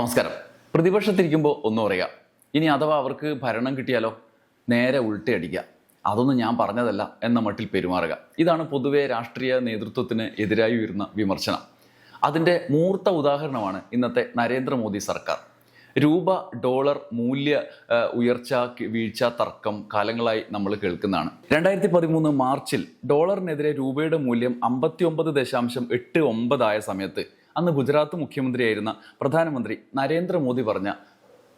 നമസ്കാരം. പ്രതിപക്ഷത്തിരിക്കുമ്പോൾ ഒന്നും അറിയാം ഇനി അഥവാ അവർക്ക് ഭരണം കിട്ടിയാലോ? നേരെ ഉൾട്ടയടിക്കുക അതൊന്നും ഞാൻ പറഞ്ഞതല്ല എന്ന മട്ടിൽ പെരുമാറുക. ഇതാണ് പൊതുവെ രാഷ്ട്രീയ നേതൃത്വത്തിന് എതിരായി ഉയരുന്ന വിമർശനം. അതിന്റെ മൂർത്ത ഉദാഹരണമാണ് ഇന്നത്തെ നരേന്ദ്രമോദി സർക്കാർ. രൂപ ഡോളർ മൂല്യ ഉയർച്ച വീഴ്ച തർക്കം കാലങ്ങളായി നമ്മൾ കേൾക്കുന്നതാണ്. രണ്ടായിരത്തി പതിമൂന്ന് മാർച്ചിൽ ഡോളറിനെതിരെ രൂപയുടെ മൂല്യം അമ്പത്തി ഒമ്പത് ദശാംശം എട്ട് ഒമ്പതായ സമയത്ത് അന്ന് ഗുജറാത്ത് മുഖ്യമന്ത്രിയായിരുന്ന പ്രധാനമന്ത്രി നരേന്ദ്രമോദി പറഞ്ഞ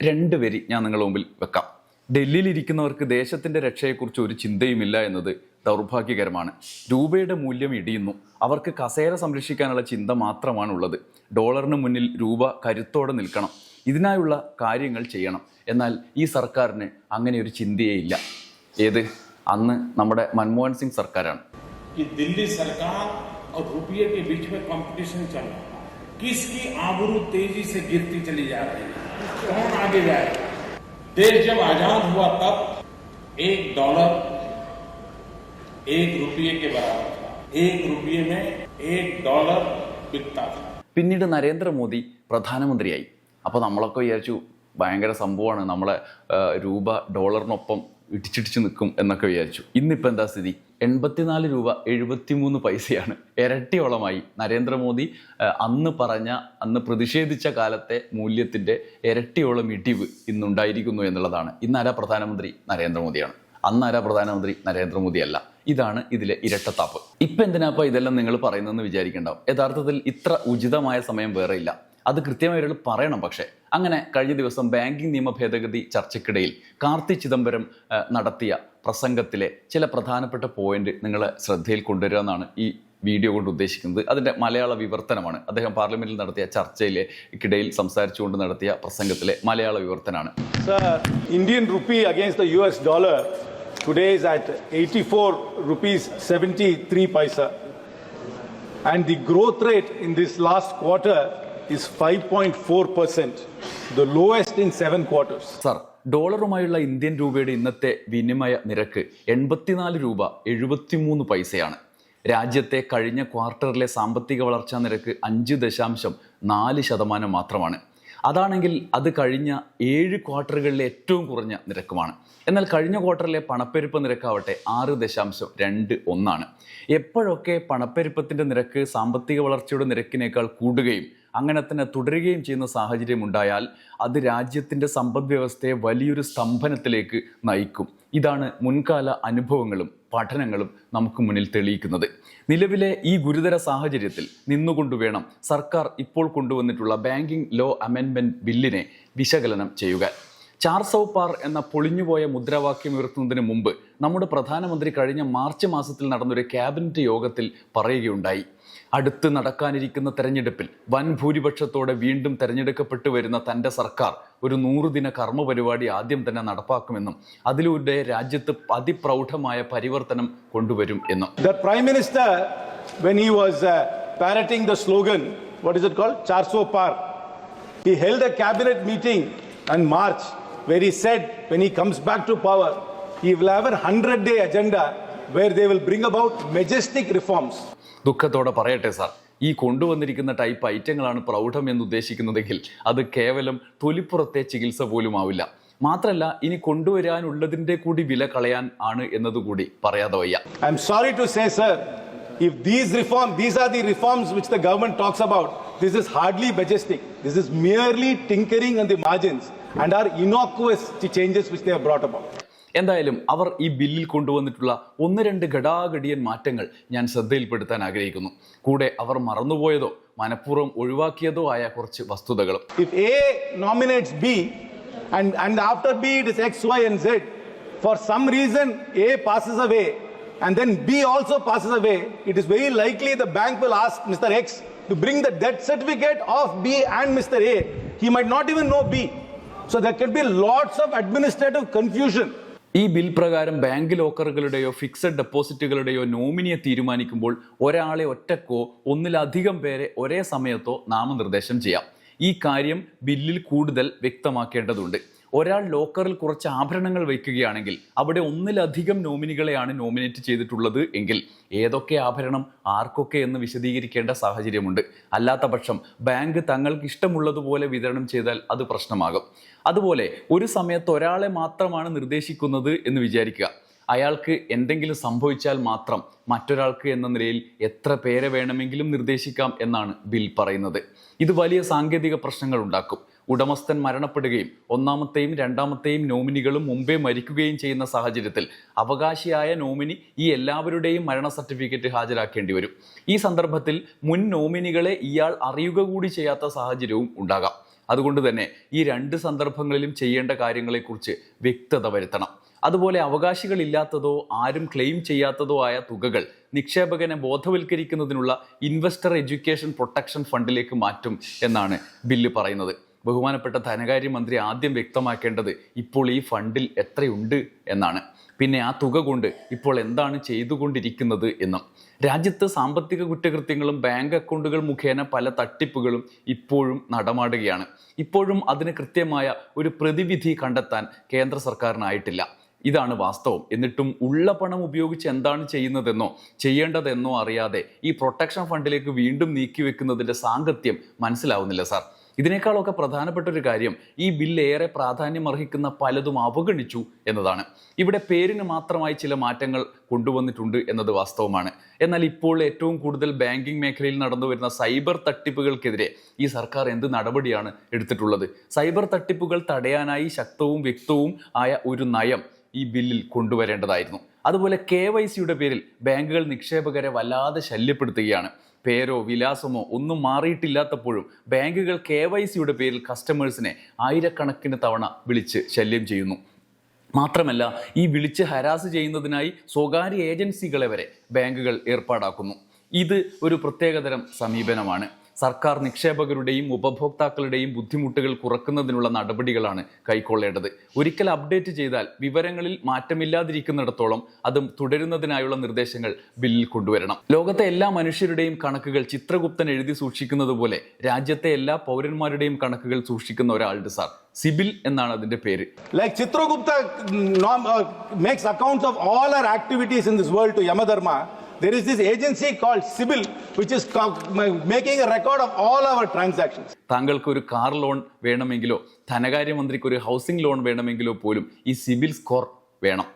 രണ്ട് വരി ഞാൻ നിങ്ങളുടെ മുമ്പിൽ വെക്കാം. ഡൽഹിയിൽ ഇരിക്കുന്നവർക്ക് ദേശത്തിന്റെ രക്ഷയെക്കുറിച്ച് ഒരു ചിന്തയുമില്ല എന്നത് ദൗർഭാഗ്യകരമാണ്. രൂപയുടെ മൂല്യം ഇടിയുന്നു. അവർക്ക് കസേര സംരക്ഷിക്കാനുള്ള ചിന്ത മാത്രമാണുള്ളത്. ഡോളറിന് മുന്നിൽ രൂപ കരുത്തോടെ നിൽക്കണം. ഇതിനായുള്ള കാര്യങ്ങൾ ചെയ്യണം. എന്നാൽ ഈ സർക്കാരിന് അങ്ങനെ ഒരു ചിന്തയേ ഇല്ല. ഏത്? അന്ന് നമ്മുടെ മൻമോഹൻ സിംഗ് സർക്കാരാണ്. ദില്ലി സർക്കാർ രൂപയെ കമ്പറ്റീഷൻ ചലാ किसकी आबरू तेजी से गिरती चली जा रही है कौन आगे जाए देश जब आजाद हुआ तब एक डॉलर एक रुपये के बराबर था एक रुपये में एक डॉलर बिकता था പിന്നീട് നരേന്ദ്രമോദി പ്രധാനമന്ത്രിയായി അപ്പോൾ നമ്മളൊക്കെ വിചാരിച്ചു ഭയങ്കര സംഭവമാണ്. നമ്മളെ രൂപ ഡോളറിനൊപ്പം ഇടിച്ചിടിച്ച് നിൽക്കും എന്നൊക്കെ വിചാരിച്ചു. ഇന്നിപ്പോൾ എന്താ സ്ഥിതി? എൺപത്തിനാല് രൂപ എഴുപത്തിമൂന്ന് പൈസയാണ് ഇരട്ടിയോളമായി നരേന്ദ്രമോദി അന്ന് പറഞ്ഞ അന്ന് പ്രതിഷേധിച്ച കാലത്തെ മൂല്യത്തിന്റെ ഇരട്ടിയോളം ഇടിവ് ഇന്നുണ്ടായിരിക്കുന്നു എന്നുള്ളതാണ്. ഇന്നാരാ പ്രധാനമന്ത്രി? നരേന്ദ്രമോദിയാണ്. അന്നാരാ പ്രധാനമന്ത്രി? നരേന്ദ്രമോദി അല്ല ഇതാണ് ഇതിലെ ഇരട്ടത്താപ്പ്. ഇപ്പം എന്തിനാപ്പം ഇതെല്ലാം നിങ്ങൾ പറയുന്നതെന്ന് വിചാരിക്കണ്ടാവും? യഥാർത്ഥത്തിൽ ഇത്ര ഉചിതമായ സമയം വേറെ ഇല്ല. അത് കൃത്യമായി ഒരാൾ പറയണം പക്ഷേ. അങ്ങനെ കഴിഞ്ഞ ദിവസം ബാങ്കിംഗ് നിയമ ഭേദഗതി ചർച്ചയ്ക്കിടയിൽ കാർത്തി ചിദംബരം നടത്തിയ പ്രസംഗത്തിലെ ചില പ്രധാനപ്പെട്ട പോയിന്റ് നിങ്ങളെ ശ്രദ്ധയിൽ കൊണ്ടുവരിക എന്നാണ് ഈ വീഡിയോ കൊണ്ട് ഉദ്ദേശിക്കുന്നത്. അതിന്റെ മലയാള വിവർത്തനമാണ്. അദ്ദേഹം പാർലമെന്റിൽ നടത്തിയ ചർച്ചയിലെ ഇക്കിടയിൽ സംസാരിച്ചുകൊണ്ട് നടത്തിയ പ്രസംഗത്തിലെ മലയാള വിവർത്തനാണ്. Rupee Indian rupee against the US dollar today is at 84 rupees 73 paisa. And the growth rate in this last quarter is 5.4%, the lowest in seven quarters. Sir, ഡോളറുമായുള്ള ഇന്ത്യൻ രൂപയുടെ ഇന്നത്തെ വിനിമയ നിരക്ക് എൺപത്തിനാല് രൂപ എഴുപത്തിമൂന്ന് പൈസയാണ്. രാജ്യത്തെ കഴിഞ്ഞ ക്വാർട്ടറിലെ സാമ്പത്തിക വളർച്ചാ നിരക്ക് അഞ്ച് ദശാംശം നാല് ശതമാനം മാത്രമാണ്. അതാണെങ്കിൽ അത് കഴിഞ്ഞ ഏഴ് ക്വാർട്ടറുകളിലെ ഏറ്റവും കുറഞ്ഞ നിരക്കുമാണ്. എന്നാൽ കഴിഞ്ഞ ക്വാർട്ടറിലെ പണപ്പെരുപ്പ നിരക്കാവട്ടെ ആറ് ദശാംശം രണ്ട് ഒന്നാണ്. എപ്പോഴൊക്കെ പണപ്പെരുപ്പത്തിന്റെ നിരക്ക് സാമ്പത്തിക വളർച്ചയുടെ നിരക്കിനേക്കാൾ കൂടുകയും അങ്ങനെ തന്നെ തുടരുകയും ചെയ്യുന്ന സാഹചര്യം ഉണ്ടായാൽ അത് രാജ്യത്തിന്റെ സമ്പദ് വ്യവസ്ഥയെ വലിയൊരു സ്തംഭനത്തിലേക്ക് നയിക്കും. ഇതാണ് മുൻകാല അനുഭവങ്ങളും പഠനങ്ങളും നമുക്ക് മുന്നിൽ തെളിയിക്കുന്നത്. നിലവിലെ ഈ ഗുരുതര സാഹചര്യത്തിൽ നിന്നുകൊണ്ട് വേണം സർക്കാർ ഇപ്പോൾ കൊണ്ടുവന്നിട്ടുള്ള ബാങ്കിംഗ് ലോ അമെൻമെന്റ് ബില്ലിനെ വിശകലനം ചെയ്യുക. ചാർ സൗ പാർ എന്ന പൊളിഞ്ഞുപോയ മുദ്രാവാക്യം ഉയർത്തുന്നതിന് മുമ്പ് നമ്മുടെ പ്രധാനമന്ത്രി കഴിഞ്ഞ മാർച്ച് മാസത്തിൽ നടന്നൊരു ക്യാബിനറ്റ് യോഗത്തിൽ പറയുകയുണ്ടായി. അടുത്ത് നടക്കാനിരിക്കുന്ന തെരഞ്ഞെടുപ്പിൽ വൻ ഭൂരിപക്ഷത്തോടെ വീണ്ടും തെരഞ്ഞെടുക്കപ്പെട്ടു വരുന്ന തന്റെ സർക്കാർ ഒരു നൂറുദിന കർമ്മ പരിപാടി ആദ്യം തന്നെ നടപ്പാക്കുമെന്നും അതിലൂടെ രാജ്യത്ത് അതിപ്രൗഢമായ പരിവർത്തനം കൊണ്ടുവരും എന്നും. The prime minister when he was parroting the slogan what is it call par he held a cabinet meeting and March where he said when he comes back to power he will hundred day agenda where they will bring about majestic reforms ദുഃഖത്തോടെ പറയട്ടെ sir. ഈ കൊണ്ടുവന്നിരിക്കുന്ന type ഐറ്റങ്ങളാണ് പ്രൗഢം എന്ന് ഉദ്ദേശിക്കുന്നതെങ്കിൽ അത് കേവലം തൊലിപ്പുറത്തെ ചികിത്സ പോലും ആവില്ല. മാത്രല്ല ഇനി കൊണ്ടുവരാനുള്ളതിന്റെ കൂടി വില കളയാൻ ആണ് എന്നതുകൂടി പറയാതെ വയ്യ. I am sorry to say sir if these reform these are the reforms which the government talks about this is hardly majestic this is merely tinkering the margins and are innocuous the changes which they have brought about എന്തായാലും അവർ ഈ ബില്ലിൽ കൊണ്ടുവന്നിട്ടുള്ള ഒന്ന് രണ്ട് ഘടാഘടിയൻ മാറ്റങ്ങൾ ഞാൻ ശ്രദ്ധയിൽപ്പെടുത്താൻ ആഗ്രഹിക്കുന്നു. കൂടെ അവർ മറന്നുപോയതോ മനഃപൂർവം ഒഴിവാക്കിയതോ ആയ കുറച്ച് വസ്തുതകളും. For some reason A passes away and then B also passes away it is very likely the bank will ask mister X to bring the death certificate of B and mister A he may not even know B so the can be lots of administrative confusion ഈ bill പ്രകാരം bank ലോക്കറുകളുടെയോ fixed ഡെപ്പോസിറ്റുകളുടെയോ നോമിനിയെ തീരുമാനിക്കുമ്പോൾ ഒരാളെ ഒറ്റക്കോ ഒന്നിലധികം പേരെ ഒരേ സമയത്തോ നാമനിർദ്ദേശം ചെയ്യാം. ഈ കാര്യം ബില്ലിൽ കൂടുതൽ വ്യക്തമാക്കേണ്ടതുണ്ട്. ഒരാൾ ലോക്കറിൽ കുറച്ച് ആഭരണങ്ങൾ വയ്ക്കുകയാണെങ്കിൽ അവിടെ ഒന്നിലധികം നോമിനികളെയാണ് നോമിനേറ്റ് ചെയ്തിട്ടുള്ളത് എങ്കിൽ ഏതൊക്കെ ആഭരണം ആർക്കൊക്കെ എന്ന് വിശദീകരിക്കേണ്ട സാഹചര്യമുണ്ട്. അല്ലാത്ത പക്ഷം ബാങ്ക് തങ്ങൾക്ക് ഇഷ്ടമുള്ളതുപോലെ വിതരണം ചെയ്താൽ അത് പ്രശ്നമാകും. അതുപോലെ ഒരു സമയത്ത് ഒരാളെ മാത്രമാണ് നിർദ്ദേശിക്കുന്നത് എന്ന് വിചാരിക്കുക. അയാൾക്ക് എന്തെങ്കിലും സംഭവിച്ചാൽ മാത്രം മറ്റൊരാൾക്ക് എന്ന നിലയിൽ എത്ര പേരെ വേണമെങ്കിലും നിർദ്ദേശിക്കാം എന്നാണ് ബിൽ പറയുന്നത്. ഇത് വലിയ സാങ്കേതിക പ്രശ്നങ്ങൾ ഉണ്ടാക്കും. ഉടമസ്ഥൻ മരണപ്പെടുകയും ഒന്നാമത്തെയും രണ്ടാമത്തെയും നോമിനികളും മുമ്പേ മരിക്കുകയും ചെയ്യുന്ന സാഹചര്യത്തിൽ അവകാശിയായ നോമിനി ഈ എല്ലാവരുടെയും മരണ സർട്ടിഫിക്കറ്റ് ഹാജരാക്കേണ്ടി വരും. ഈ സന്ദർഭത്തിൽ മുൻ നോമിനികളെ ഇയാൾ അറിയുക കൂടി ചെയ്യാത്ത സാഹചര്യവും ഉണ്ടാകാം. അതുകൊണ്ട് തന്നെ ഈ രണ്ട് സന്ദർഭങ്ങളിലും ചെയ്യേണ്ട കാര്യങ്ങളെക്കുറിച്ച് വ്യക്തത വരുത്തണം. അതുപോലെ അവകാശികളില്ലാത്തതോ ആരും ക്ലെയിം ചെയ്യാത്തതോ ആയ തുകകൾ നിക്ഷേപകനെ ബോധവൽക്കരിക്കുന്നതിനുള്ള ഇൻവെസ്റ്റർ എഡ്യൂക്കേഷൻ പ്രൊട്ടക്ഷൻ ഫണ്ടിലേക്ക് മാറ്റും എന്നാണ് ബില്ല് പറയുന്നത്. ബഹുമാനപ്പെട്ട ധനകാര്യമന്ത്രി ആദ്യം വ്യക്തമാക്കേണ്ടത് ഇപ്പോൾ ഈ ഫണ്ടിൽ എത്രയുണ്ട് എന്നാണ്. പിന്നെ ആ തുക കൊണ്ട് ഇപ്പോൾ എന്താണ് ചെയ്തുകൊണ്ടിരിക്കുന്നത് എന്നും. രാജ്യത്ത് സാമ്പത്തിക കുറ്റകൃത്യങ്ങളും ബാങ്ക് അക്കൗണ്ടുകൾ മുഖേന പല തട്ടിപ്പുകളും ഇപ്പോഴും നടമാടുകയാണ്. ഇപ്പോഴും അതിന് കൃത്യമായ ഒരു പ്രതിവിധി കണ്ടെത്താൻ കേന്ദ്ര സർക്കാരിനായിട്ടില്ല. ഇതാണ് വാസ്തവം. എന്നിട്ടും ഉള്ള പണം ഉപയോഗിച്ച് എന്താണ് ചെയ്യുന്നതെന്നോ ചെയ്യേണ്ടതെന്നോ അറിയാതെ ഈ പ്രൊട്ടക്ഷൻ ഫണ്ടിലേക്ക് വീണ്ടും നീക്കിവെക്കുന്നതിന്റെ സാങ്കത്യം മനസ്സിലാവുന്നില്ല സാർ. ഇതിനേക്കാളൊക്കെ പ്രധാനപ്പെട്ട ഒരു കാര്യം ഈ ബില്ല് ഏറെ പ്രാധാന്യം അർഹിക്കുന്ന പലതും അവഗണിച്ചു എന്നതാണ്. ഇവിടെ പേരിന് മാത്രമായി ചില മാറ്റങ്ങൾ കൊണ്ടുവന്നിട്ടുണ്ട് എന്നത് വാസ്തവമാണ്. എന്നാൽ ഇപ്പോൾ ഏറ്റവും കൂടുതൽ ബാങ്കിംഗ് മേഖലയിൽ നടന്നു വരുന്ന സൈബർ തട്ടിപ്പുകൾക്കെതിരെ ഈ സർക്കാർ എന്ത് നടപടിയാണ് എടുത്തിട്ടുള്ളത്? സൈബർ തട്ടിപ്പുകൾ തടയാനായി ശക്തവും വ്യക്തവും ആയ ഒരു നയം ഈ ബില്ലിൽ കൊണ്ടുവരേണ്ടതായിരുന്നു. അതുപോലെ കെ വൈ സിയുടെ പേരിൽ ബാങ്കുകൾ നിക്ഷേപകരെ വല്ലാതെ ശല്യപ്പെടുത്തുകയാണ്. പേരോ വിലാസമോ ഒന്നും മാറിയിട്ടില്ലാത്തപ്പോഴും ബാങ്കുകൾ കെ വൈ സിയുടെ പേരിൽ കസ്റ്റമേഴ്സിനെ ആയിരക്കണക്കിന് തവണ വിളിച്ച് ശല്യം ചെയ്യുന്നു. മാത്രമല്ല ഈ വിളിച്ച് ഹരാസ് ചെയ്യുന്നതിനായി സ്വകാര്യ ഏജൻസികളെ വരെ ബാങ്കുകൾ ഏർപ്പാടാക്കുന്നു. ഇത് ഒരു പ്രത്യേകതരം സമീപനമാണ്. സർക്കാർ നിക്ഷേപകരുടെയും ഉപഭോക്താക്കളുടെയും ബുദ്ധിമുട്ടുകൾ കുറക്കുന്നതിനുള്ള നടപടികളാണ് കൈക്കൊള്ളേണ്ടത്. ഒരിക്കൽ അപ്ഡേറ്റ് ചെയ്താൽ വിവരങ്ങളിൽ മാറ്റമില്ലാതിരിക്കുന്നിടത്തോളം അതും തുടരുന്നതിനായുള്ള നിർദ്ദേശങ്ങൾ ബില്ലിൽ കൊണ്ടുവരണം. ലോകത്തെ എല്ലാ മനുഷ്യരുടെയും കണക്കുകൾ ചിത്രഗുപ്തൻ എഴുതി സൂക്ഷിക്കുന്നത് പോലെ രാജ്യത്തെ എല്ലാ പൗരന്മാരുടെയും കണക്കുകൾ സൂക്ഷിക്കുന്ന ഒരാളുണ്ട് സാർ. സിബിൽ എന്നാണ് അതിന്റെ പേര്. Like Chitragupta makes accounts of all our activities in this world to Yamadharma, there is this agency called Sibyl, which is making a record of all our transactions. താങ്കൾക്ക് ഒരു കാർ ലോൺ വേണമെങ്കിലോ ധനകാര്യമന്ത്രിക്ക് ഒരു housing loan വേണമെങ്കിലോ പോലും ഈ CIBIL score വേണം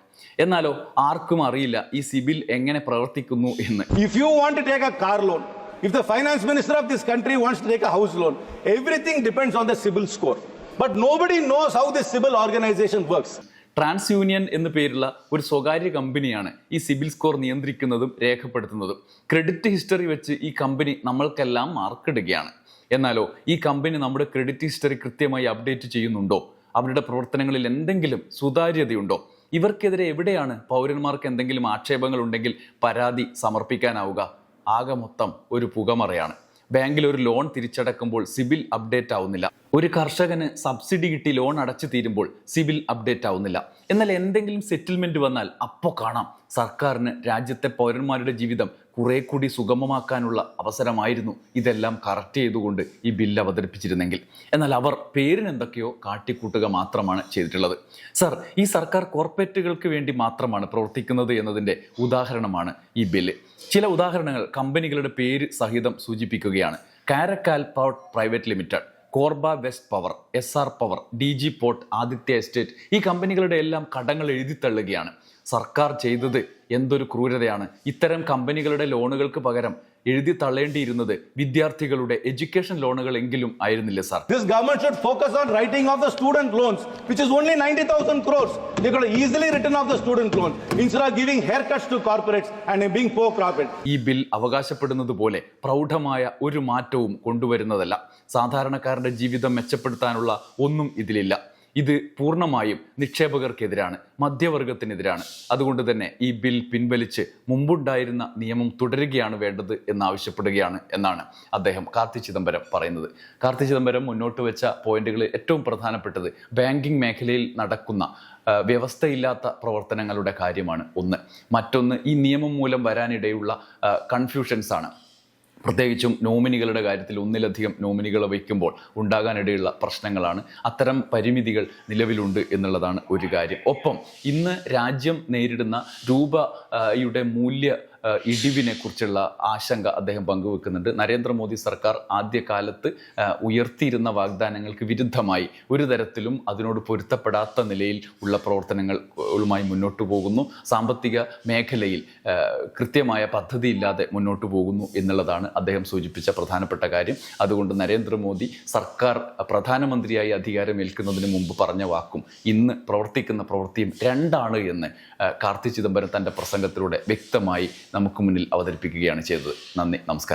എന്നാലോ ആർക്കും അറിയില്ല ഈ സിബിൽ എങ്ങനെ പ്രവർത്തിക്കുന്നു എന്ന് If you want to take a car loan, if the finance minister of this country wants to take a house loan, everything depends on the Sibyl score. But nobody knows how this civil organization works. TransUnion എന്ന പേരുള്ള ഒരു സ്വകാര്യ കമ്പനിയാണ് ഈ CIBIL score നിയന്ത്രിക്കുന്നതും രേഖപ്പെടുത്തുന്നതും. Credit history വെച്ച് ഈ കമ്പനി നമ്മൾക്കെല്ലാം മാർക്കിടുകയാണ് എന്നാലോ ഈ കമ്പനി നമ്മുടെ ക്രെഡിറ്റ് ഹിസ്റ്ററി കൃത്യമായി അപ്ഡേറ്റ് ചെയ്യുന്നുണ്ടോ? അവരുടെ പ്രവർത്തനങ്ങളിൽ എന്തെങ്കിലും സുതാര്യതയുണ്ടോ? ഇവർക്കെതിരെ എവിടെയാണ് പൗരന്മാർക്ക് എന്തെങ്കിലും ആക്ഷേപങ്ങൾ ഉണ്ടെങ്കിൽ പരാതി സമർപ്പിക്കാനാവുക? ആകെ മൊത്തം ഒരു പുകമറയാണ്. ബാങ്കിൽ ഒരു ലോൺ തിരിച്ചടക്കുമ്പോൾ സിബിൽ അപ്ഡേറ്റ് ആവുന്നില്ല. ഒരു കർഷകന് സബ്സിഡി കിട്ടി ലോൺ അടച്ചു തീരുമ്പോൾ സിവിൽ അപ്ഡേറ്റ് ആവുന്നില്ല. എന്നാൽ എന്തെങ്കിലും സെറ്റിൽമെന്റ് വന്നാൽ അപ്പോൾ കാണാം. സർക്കാരിന് രാജ്യത്തെ പൗരന്മാരുടെ ജീവിതം കുറെ കൂടി സുഗമമാക്കാനുള്ള അവസരമായിരുന്നു ഇതെല്ലാം കറക്റ്റ് ചെയ്തുകൊണ്ട് ഈ ബില്ല് അവതരിപ്പിച്ചിരുന്നെങ്കിൽ. എന്നാൽ അവർ പേരിനെന്തൊക്കെയോ കാട്ടിക്കൂട്ടുക മാത്രമാണ് ചെയ്തിട്ടുള്ളത്. സർ ഈ സർക്കാർ കോർപ്പറേറ്റുകൾക്ക് വേണ്ടി മാത്രമാണ് പ്രവർത്തിക്കുന്നത് എന്നതിന്റെ ഉദാഹരണമാണ് ഈ ബില്ല്. ചില ഉദാഹരണങ്ങൾ കമ്പനികളുടെ പേര് സഹിതം സൂചിപ്പിക്കുകയാണ്. Karaikal power private limited. Korba west power S R power D G port Aditya estate ഈ കമ്പനികളുടെ എല്ലാം കടങ്ങൾ എഴുതിത്തള്ളുകയാണ് സർക്കാർ ചെയ്തത് എന്തൊരു ക്രൂരതയാണ് ഇത്തരം കമ്പനികളുടെ ലോണുകൾക്ക് പകരം എഴുതി തള്ളേണ്ടിയിരുന്നത് വിദ്യാർത്ഥികളുടെ എഡ്യൂക്കേഷൻ ലോണുകൾ എങ്കിലും ആയിരുന്നില്ല sir This government should focus on writing off the student loans, which is only 90,000 crores. They could have easily written off the student loans instead of giving haircuts to corporates and being poor corporate. ഈ bill അവകാശപ്പെടുന്നത് പോലെ പ്രൗഢമായ ഒരു മാറ്റവും കൊണ്ടുവരുന്നതല്ല സാധാരണക്കാരന്റെ ജീവിതം മെച്ചപ്പെടുത്താനുള്ള ഒന്നും ഇതിലില്ല ഇത് പൂർണമായും നിക്ഷേപകർക്കെതിരാണ് മധ്യവർഗത്തിനെതിരാണ്. അതുകൊണ്ട് തന്നെ ഈ ബിൽ പിൻവലിച്ച് മുമ്പുണ്ടായിരുന്ന നിയമം തുടരുകയാണ് വേണ്ടത് എന്നാവശ്യപ്പെടുകയാണ് എന്നാണ് അദ്ദേഹം കാർത്തി ചിദംബരം പറയുന്നത്. കാർത്തി ചിദംബരം മുന്നോട്ട് വെച്ച പോയിന്റുകൾ ഏറ്റവും പ്രധാനപ്പെട്ടത് ബാങ്കിംഗ് മേഖലയിൽ നടക്കുന്ന വ്യവസ്ഥയില്ലാത്ത പ്രവർത്തനങ്ങളുടെ കാര്യമാണ് ഒന്ന്. മറ്റൊന്ന് ഈ നിയമം മൂലം വരാനിടയുള്ള കൺഫ്യൂഷൻസ് ആണ്. പ്രത്യേകിച്ചും നോമിനികളുടെ കാര്യത്തിൽ ഒന്നിലധികം നോമിനികൾ വയ്ക്കുമ്പോൾ ഉണ്ടാകാനിടയുള്ള പ്രശ്നങ്ങളാണ്. അത്തരം പരിമിതികൾ നിലവിലുണ്ട് എന്നുള്ളതാണ് ഒരു കാര്യം. ഒപ്പം ഇന്ന് രാജ്യം നേരിടുന്ന രൂപയുടെ മൂല്യ ഇടിവിനെ കുറിച്ചുള്ള ആശങ്ക അദ്ദേഹം പങ്കുവെക്കുന്നുണ്ട്. നരേന്ദ്രമോദി സർക്കാർ ആദ്യകാലത്ത് ഉയർത്തിയിരുന്ന വാഗ്ദാനങ്ങൾക്ക് വിരുദ്ധമായി ഒരു തരത്തിലും അതിനോട് പൊരുത്തപ്പെടാത്ത നിലയിൽ ഉള്ള പ്രവർത്തനങ്ങളുമായി മുന്നോട്ട് പോകുന്നു. സാമ്പത്തിക മേഖലയിൽ കൃത്യമായ പദ്ധതി ഇല്ലാതെ മുന്നോട്ട് പോകുന്നു എന്നുള്ളതാണ് അദ്ദേഹം സൂചിപ്പിച്ച പ്രധാനപ്പെട്ട കാര്യം. അതുകൊണ്ട് നരേന്ദ്രമോദി സർക്കാർ പ്രധാനമന്ത്രിയായി അധികാരമേൽക്കുന്നതിന് മുമ്പ് പറഞ്ഞ വാക്കും ഇന്ന് പ്രവർത്തിക്കുന്ന പ്രവൃത്തിയും രണ്ടാണ് എന്ന് കാർത്തി ചിദംബരം തന്റെ പ്രസംഗത്തിലൂടെ വ്യക്തമായി നമുക്ക് മുന്നിൽ അവതരിപ്പിക്കുകയാണ് ചെയ്തത്. നന്ദി. നമസ്കാരം.